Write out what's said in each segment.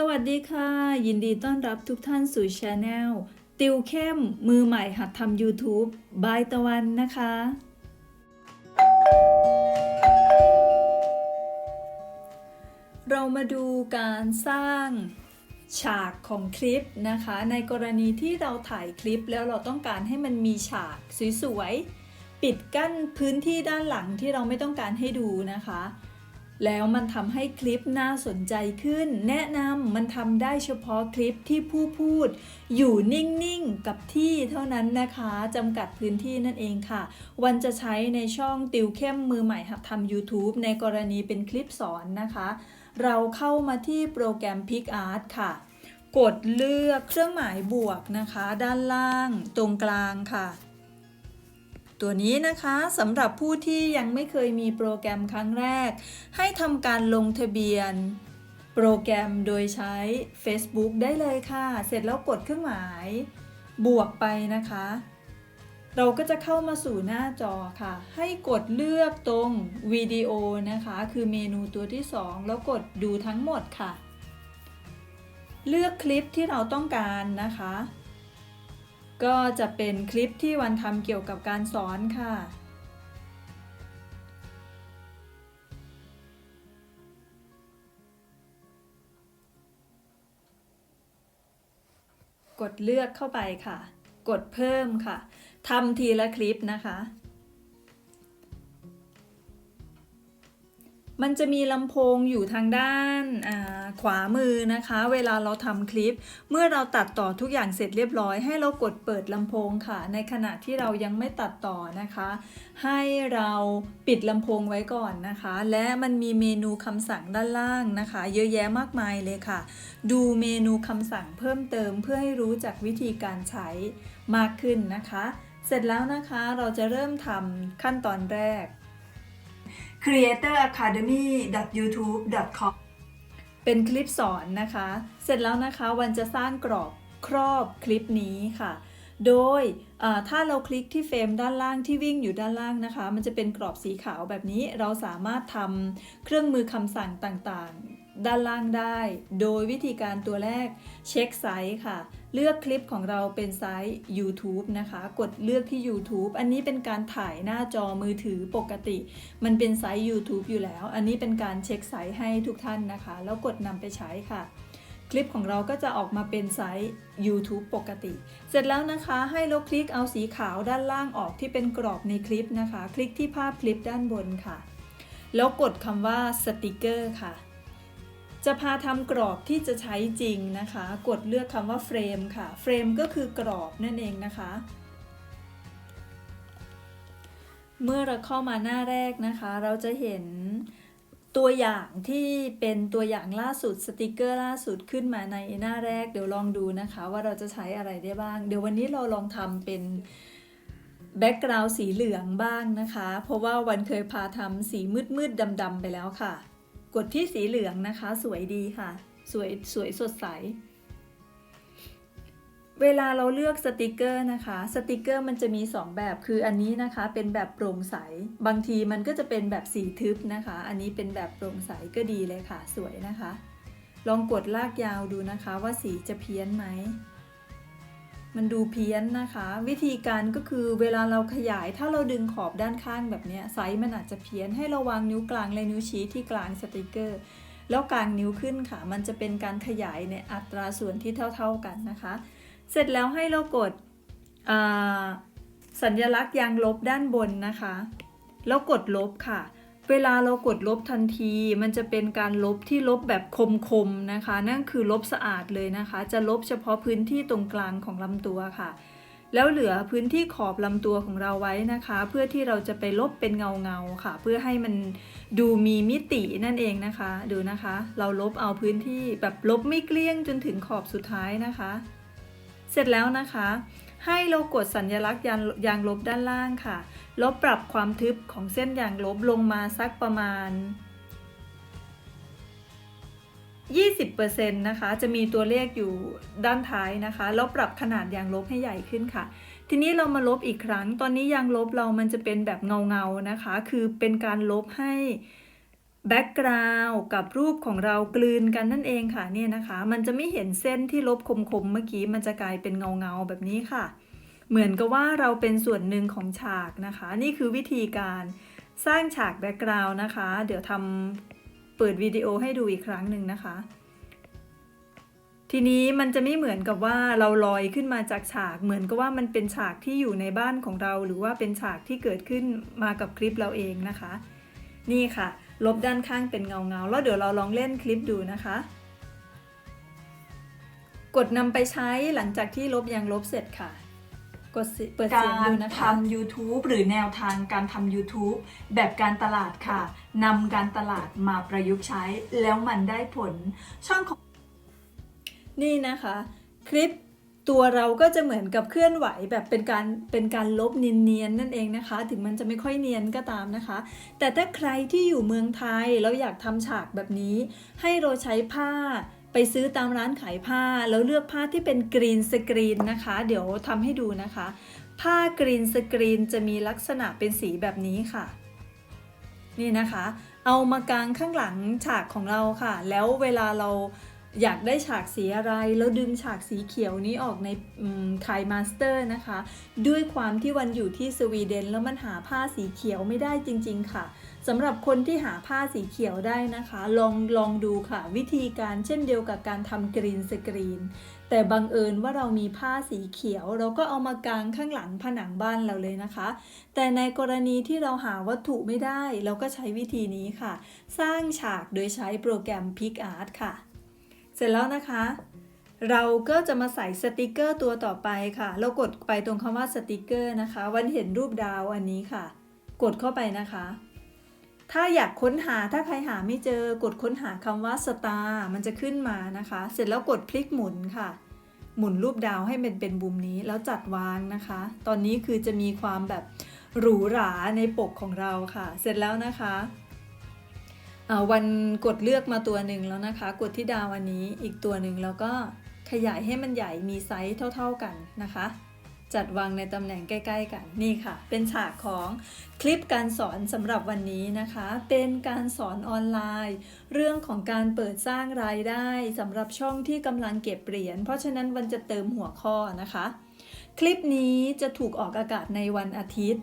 สวัสดีค่ะ ยินดีต้อนรับทุกท่านสู่ช anel ติวเข้มมือใหม่หัดทำ YouTube บายตะวันนะคะ เรามาดูการสร้างฉากของคลิปนะคะ ในกรณีที่เราถ่ายคลิปแล้วเราต้องการให้มันมีฉากสวยๆ ปิดกั้นพื้นที่ด้านหลังที่เราไม่ต้องการให้ดูนะคะ แล้วมันทำให้คลิปน่าสนใจขึ้น แนะนำมันทำได้เฉพาะคลิปที่ผู้พูด อยู่นิ่งๆ กับที่เท่านั้นนะคะจำกัดพื้นที่นั่นเองค่ะ วันจะใช้ในช่องติวเข้มมือใหม่หัดทำ YouTube ในกรณีเป็นคลิปสอนนะคะ เราเข้ามาที่โปรแกรม PicArt ค่ะ กดเลือกเครื่องหมายบวกนะคะ ด้านล่างตรงกลางค่ะ ตัวนี้นะคะสำหรับผู้ที่ยังไม่เคยมีโปรแกรมครั้งแรก ให้ทำการลงทะเบียน โปรแกรมโดยใช้ Facebook ได้เลยค่ะ เสร็จแล้วกดเครื่องหมาย บวกไปนะคะ เราก็จะเข้ามาสู่หน้าจอค่ะ ให้กดเลือกตรงวิดีโอนะคะ คือเมนูตัวที่ 2 แล้วกดดูทั้งหมดค่ะ เลือกคลิปที่เราต้องการนะคะ ก็จะเป็นคลิปที่วันทำเกี่ยวกับการสอนค่ะ กดเลือกเข้าไปค่ะ กดเพิ่มค่ะทำทีละคลิปนะคะ มันจะมีลำโพงอยู่ทางด้านขวามือนะคะ เวลาเราทำคลิป เมื่อเราตัดต่อทุกอย่างเสร็จเรียบร้อย ให้เรากดเปิดลำโพงค่ะ ในขณะที่เรายังไม่ตัดต่อนะคะ ให้เราปิดลำโพงไว้ก่อนนะคะ และมันมีเมนูคำสั่งด้านล่างนะคะ เยอะแยะมากมายเลยค่ะ ดูเมนูคำสั่งเพิ่มเติมเพื่อให้รู้จักวิธีการใช้มากขึ้นนะคะ เสร็จแล้วนะคะเราจะเริ่มทำขั้นตอนแรก creatoracademy.youtube.com เป็นคลิปสอนนะคะ เสร็จแล้วนะคะวันจะสร้างกรอบครอบคลิปนี้ค่ะ โดยถ้าเราคลิกที่เฟรมด้านล่างที่วิ่งอยู่ด้านล่างนะคะ มันจะเป็นกรอบสีขาวแบบนี้ เราสามารถทำเครื่องมือคำสั่งต่างๆ ด้านล่างได้ โดยวิธีการตัวแรกเช็คไซส์ค่ะ เลือกคลิปของเราเป็นไซส์ YouTube นะคะ กดเลือกที่ YouTube อันนี้เป็นการถ่ายหน้าจอมือถือปกติ มันเป็นไซส์ YouTube อยู่แล้ว อันนี้เป็นการเช็คไซส์ให้ทุกท่านนะคะ แล้วกดนำไปใช้ค่ะ คลิปของเราก็จะออกมาเป็นไซส์ YouTube ปกติ เสร็จแล้วนะคะให้เราคลิกเอาสีขาวด้านล่างออกที่เป็นกรอบในคลิปนะคะ คลิกที่ภาพคลิปด้านบนค่ะ แล้วกดคำว่าสติกเกอร์ค่ะ จะพาทำกรอบที่จะใช้จริงนะคะ กดเลือกคำว่าเฟรมค่ะ เฟรมก็คือกรอบนั่นเองนะคะ เมื่อเราเข้ามาหน้าแรกนะคะ เราจะเห็นตัวอย่างที่เป็นตัวอย่างล่าสุดสติกเกอร์ล่าสุดขึ้นมาในหน้าแรก เดี๋ยวลองดูนะคะ ว่าเราจะใช้อะไรได้บ้าง เดี๋ยววันนี้เราลองทำเป็นแบ็กกราวด์สีเหลืองบ้างนะคะ เพราะว่าวันเคยพาทำสีมืดมืดดำดำไปแล้วค่ะ กดที่สีเหลืองนะคะ สวยดีค่ะ สวยสวยสดใส เวลาเราเลือกสติกเกอร์นะคะ สติกเกอร์มันจะมี 2 แบบคืออันนี้นะคะเป็นแบบโปร่งใส บางทีมันก็จะเป็นแบบสีทึบนะคะ อันนี้เป็นแบบโปร่งใสก็ดีเลยค่ะ สวยนะคะ ลองกดลากยาวดูนะคะว่าสีจะเพี้ยนไหม มันดูเพี้ยนนะคะ วิธีการก็คือเวลาเราขยายถ้าเราดึงขอบด้านข้างแบบนี้ไซส์มันอาจจะเพี้ยนให้ราวางนิ้วกลางและนิ้วชี้ที่กลางสติกเกอร์ แล้วกลางนิ้วขึ้นค่ะ มันจะเป็นการขยายในอัตราส่วนที่เท่า ๆกันนะคะ เสร็จแล้วให้เรากดสัญลักษณ์ยางลบด้านบนนะคะ แล้วกดลบค่ะ เวลาเรากดลบทันที มันจะเป็นการลบที่ลบแบบคมๆนะคะ นั่นคือลบสะอาดเลยนะคะ จะลบเฉพาะพื้นที่ตรงกลางของลำตัวค่ะ แล้วเหลือพื้นที่ขอบลำตัวของเราไว้นะคะ เพื่อที่เราจะไปลบเป็นเงาๆค่ะ เพื่อให้มันดูมีมิตินั่นเองนะคะ ดูนะคะ เราลบเอาพื้นที่แบบลบไม่เกลี้ยงจนถึงขอบสุดท้ายนะคะ เสร็จแล้วนะคะ ให้เรากดสัญลักษณ์ยางลบด้านล่างค่ะ ลบปรับความทึบของเส้นยางลบลงมาสักประมาณ 20%นะคะ จะมีตัวเลขอยู่ด้านท้ายนะคะ แล้วปรับขนาดยางลบให้ใหญ่ขึ้นค่ะ ทีนี้เรามาลบอีกครั้ง ตอนนี้ยางลบเรามันจะเป็นแบบเงาๆนะคะ คือเป็นการลบให้แบ็กกราวด์กับรูปของเรากลืนกันนั่นเองค่ะเนี่ยนะคะ มันจะไม่เห็นเส้นที่ลบคมๆเมื่อกี้ มันจะกลายเป็นเงาๆแบบนี้ค่ะ เหมือนกับว่าเราเป็นส่วนหนึ่งของฉากนะคะ นี่คือวิธีการสร้างฉากแบ็กกราวด์นะคะ เดี๋ยวทำเปิดวิดีโอให้ดูอีกครั้งหนึ่งนะคะ ทีนี้มันจะไม่เหมือนกับว่าเราลอยขึ้นมาจากฉากเหมือนกับว่ามันเป็นฉากที่อยู่ในบ้านของเรา หรือว่าเป็นฉากที่เกิดขึ้นมากับคลิปเราเองนะคะ นี่ค่ะ ลบด้านข้างเป็นเงาเงาๆแล้วเดี๋ยวเราลองเล่นคลิปดูนะคะ กดนำไปใช้หลังจากที่ลบยางลบเสร็จค่ะ กดสิเปิดเสียงดูนะคะ ทำ YouTube หรือแนวทางการทำ YouTube แบบการตลาดค่ะนำการตลาดมาประยุกต์ใช้ แล้วมันได้ผลช่องของนี่นะคะ คลิปตัวเราก็จะเหมือนกับเคลื่อนไหวแบบเป็นการเป็นการลบเนียนๆนั่นเองนะคะ ถึงมันจะไม่ค่อยเนียนก็ตามนะคะ แต่ถ้าใครที่อยู่เมืองไทยแล้วอยากทำฉากแบบนี้ ให้เราใช้ผ้า ไปซื้อตามร้านขายผ้า แล้วเลือกผ้าที่เป็นกรีนสกรีนนะคะ เดี๋ยวทำให้ดูนะคะ ผ้ากรีนสกรีนจะมีลักษณะเป็นสีแบบนี้ค่ะ นี่นะคะ เอามากางข้างหลังฉากของเราค่ะ แล้วเวลาเรา อยากได้ฉากสีอะไร แล้วดึงฉากสีเขียวนี้ออกในไทยมาสเตอร์นะคะ ด้วยความที่วันอยู่ที่สวีเดนแล้วมันหาผ้าสีเขียวไม่ได้จริง ๆ ค่ะสำหรับคนที่หาผ้าสีเขียวได้นะคะ ลองลองดูค่ะ วิธีการเช่นเดียวกับการทำกรีนสกรีน แต่บังเอิญว่าเรามีผ้าสีเขียว เราก็เอามากางข้างหลังผนังบ้านเราเลยนะคะ แต่ในกรณีที่เราหาวัตถุไม่ได้ เราก็ใช้วิธีนี้ค่ะ สร้างฉากโดยใช้โปรแกรม PicArt ค่ะ เสร็จแล้วนะคะ เราก็จะมาใส่สติกเกอร์ตัวต่อไปค่ะ เรากดไปตรงคำว่าสติกเกอร์นะคะ วันเห็นรูปดาวอันนี้ค่ะ กดเข้าไปนะคะ ถ้าอยากค้นหาถ้าใครหาไม่เจอกดค้นหาคำว่าสตาร์มันจะขึ้นมานะคะ เสร็จแล้วกดพลิกหมุนค่ะ หมุนรูปดาวให้มันเป็นบุมนี้แล้วจัดวางนะคะ ตอนนี้คือจะมีความแบบหรูหราในปกของเราค่ะ เสร็จแล้วนะคะ วันกดเลือกมาตัวหนึ่งแล้วนะคะ กดที่ดาวอันนี้อีกตัวหนึ่งแล้วก็ขยายให้มันใหญ่มีไซส์เท่า ๆกันนะคะ จัดวางในตำแหน่งใกล้ ๆ กันนี่ค่ะ เป็นฉากของคลิปการสอนสำหรับวันนี้นะคะ เป็นการสอนออนไลน์ เรื่องของการเปิดสร้างรายได้สำหรับช่องที่กำลังเก็บเหรียญเพราะฉะนั้นวันจะเติมหัวข้อนะคะ คลิปนี้จะถูกออกอากาศในวันอาทิตย์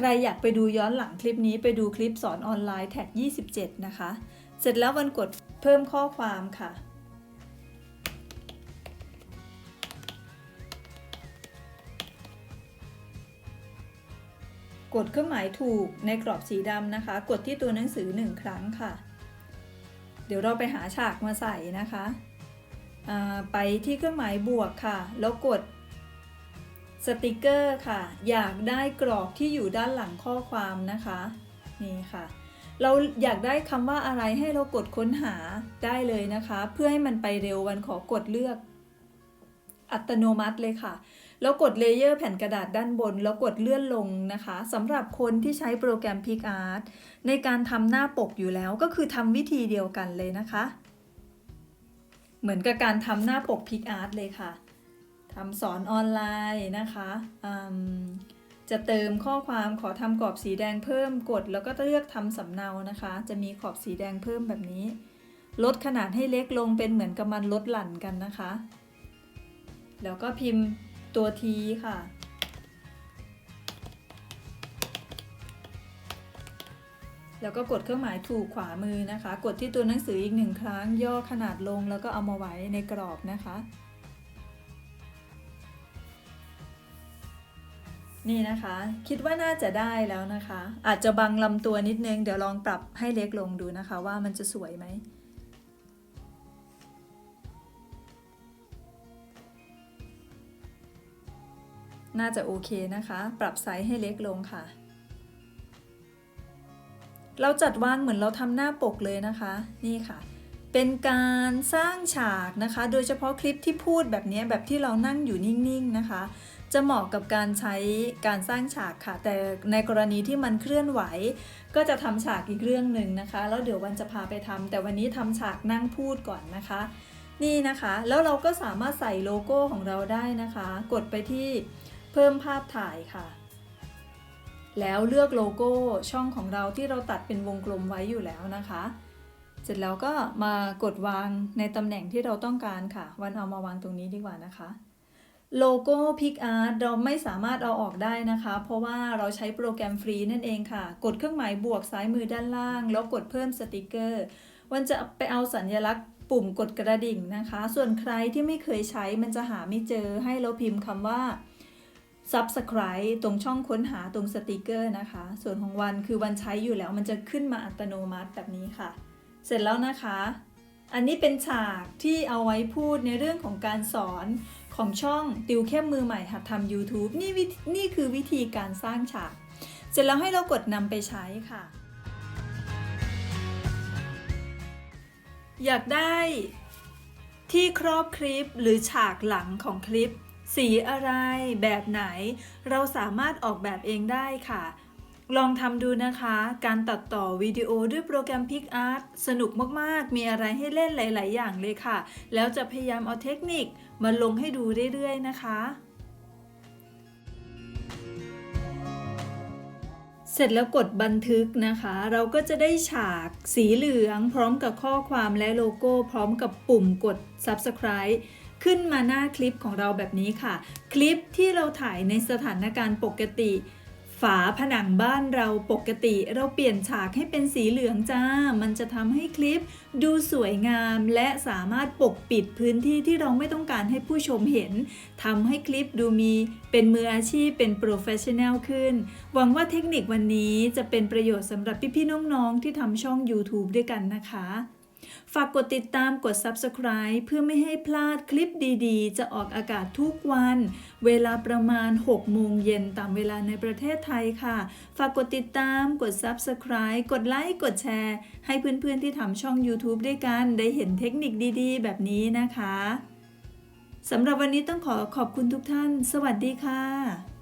ใครอยากไปดูย้อนหลังคลิปนี้ไปดูคลิปสอนออนไลน์แท็ก 27 นะคะ เสร็จแล้ววันกดเพิ่มข้อความค่ะ กดเครื่องหมายถูกในกรอบสีดำนะคะ กดที่ตัวหนังสือหนึ่งครั้งค่ะ เดี๋ยวเราไปหาฉากมาใส่นะคะ ไปที่เครื่องหมายบวกค่ะ แล้วกด สติกเกอร์ค่ะ อยากได้กรอบที่อยู่ด้านหลังข้อความนะคะนี่ค่ะ เราอยากได้คำว่าอะไรให้เรากดค้นหาได้เลยนะคะ เพื่อให้มันไปเร็ววันขอกดเลือก อัตโนมัติเลยค่ะ แล้วกดเลเยอร์แผ่นกระดาษด้านบน แล้วกดเลื่อนลงนะคะสำหรับคนที่ใช้โปรแกรม PicArt ในการทำหน้าปกอยู่แล้วก็คือทำวิธีเดียวกันเลยนะคะ เหมือนกับการทำหน้าปก PicArt เลยค่ะ ทำสอนออนไลน์นะคะจะเติมข้อความขอทำกรอบสีแดงเพิ่มกด แล้วก็เลือกทำสำเนานะคะ จะมีขอบสีแดงเพิ่มแบบนี้ ลดขนาดให้เล็กลงเป็นเหมือนกับมันลดหลั่นกันนะคะ แล้วก็พิมพ์ตัวทีค่ะ แล้วก็กดเครื่องหมายถูกขวามือนะคะ กดที่ตัวหนังสืออีกหนึ่งครั้งย่อขนาดลงแล้วก็เอามาไว้ในกรอบนะคะ นี่นะคะ คิดว่าน่าจะได้แล้วนะคะ อาจจะบังลำตัวนิดนึง เดี๋ยวลองปรับให้เล็กลงดูนะคะ ว่ามันจะสวยไหมน่าจะโอเคนะคะ ปรับไซส์ให้เล็กลงค่ะ เราจัดวางเหมือนเราทำหน้าปกเลยนะคะ นี่ค่ะ เป็นการสร้างฉากนะคะ โดยเฉพาะคลิปที่พูดแบบนี้แบบที่เรานั่งอยู่นิ่งๆนะคะ จะเหมาะกับการใช้การสร้างฉากค่ะ แต่ในกรณีที่มันเคลื่อนไหว ก็จะทำฉากอีกเรื่องหนึ่งนะคะ แล้วเดี๋ยววันจะพาไปทำแต่วันนี้ทำฉากนั่งพูดก่อนนะคะ นี่นะคะ แล้วเราก็สามารถใส่โลโก้ของเราได้นะคะ กดไปที่เพิ่มภาพถ่ายค่ะ แล้วเลือกโลโก้ช่องของเราที่เราตัดเป็นวงกลมไว้อยู่แล้วนะคะเสร็จแล้วก็มากดวางในตำแหน่งที่เราต้องการค่ะ วันเอามาวางตรงนี้ดีกว่านะคะ โลโก้ PicArt เราไม่สามารถเอาออกได้นะคะ เพราะว่าเราใช้โปรแกรมฟรีนั่นเองค่ะ กดเครื่องหมายบวกซ้ายมือด้านล่าง แล้วกดเพิ่มสติกเกอร์วันจะไปเอาสัญลักษณ์ปุ่มกดกระดิ่งนะคะ ส่วนใครที่ไม่เคยใช้มันจะหาไม่เจอให้เราพิมพ์คำว่า subscribe ตรงช่องค้นหาตรงสติกเกอร์นะคะ ส่วนของวันคือวันใช้อยู่แล้วมันจะขึ้นมาอัตโนมัติแบบนี้ค่ะ เสร็จแล้วนะคะ อันนี้เป็นฉากที่เอาไว้พูดในเรื่องของการสอน ของช่องติวเข้มมือใหม่หัดทำ YouTube นี่นี่คือวิธีการสร้างฉาก เสร็จแล้วให้เรากดนำไปใช้ค่ะ อยากได้ที่ครอบคลิปหรือฉากหลังของคลิป สีอะไรแบบไหน เราสามารถออกแบบเองได้ค่ะ ลองทำดูนะคะ การตัดต่อวิดีโอด้วยโปรแกรม PicArt สนุกมากๆ มีอะไรให้เล่นหลาย ๆ อย่างเลยค่ะ แล้วจะพยายามเอาเทคนิคมาลงให้ดูเรื่อย ๆ นะคะ เสร็จแล้วกดบันทึกนะคะ เราก็จะได้ฉากสีเหลือง พร้อมกับข้อความและโลโก้ พร้อมกับปุ่มกด subscribe ขึ้นมาหน้าคลิปของเราแบบนี้ค่ะ คลิปที่เราถ่ายในสถานการณ์ปกติ ฝาผนังบ้านเราปกติเราเปลี่ยนฉากให้เป็นสีเหลืองจ้า มันจะทำให้คลิปดูสวยงามและสามารถปกปิดพื้นที่ที่เราไม่ต้องการให้ผู้ชมเห็นทำให้คลิปดูมีเป็นมืออาชีพเป็นโปรเฟชชั่นแนลขึ้น หวังว่าเทคนิควันนี้จะเป็นประโยชน์สำหรับพี่ๆน้องๆที่ทำช่อง YouTube ด้วยกันนะคะ ฝากกดติดตามกด Subscribe เพื่อไม่ให้พลาดคลิปดีๆ จะออกอากาศทุกวัน เวลาประมาณ 6 โมงเย็นตามเวลาในประเทศไทยค่ะ ฝากกดติดตามกด Subscribe กดไลค์กดแชร์ ให้เพื่อนๆที่ทำช่อง YouTube ด้วยกัน ได้เห็นเทคนิคดีๆ แบบนี้นะคะสำหรับวันนี้ต้องขอขอบคุณทุกท่าน สวัสดีค่ะ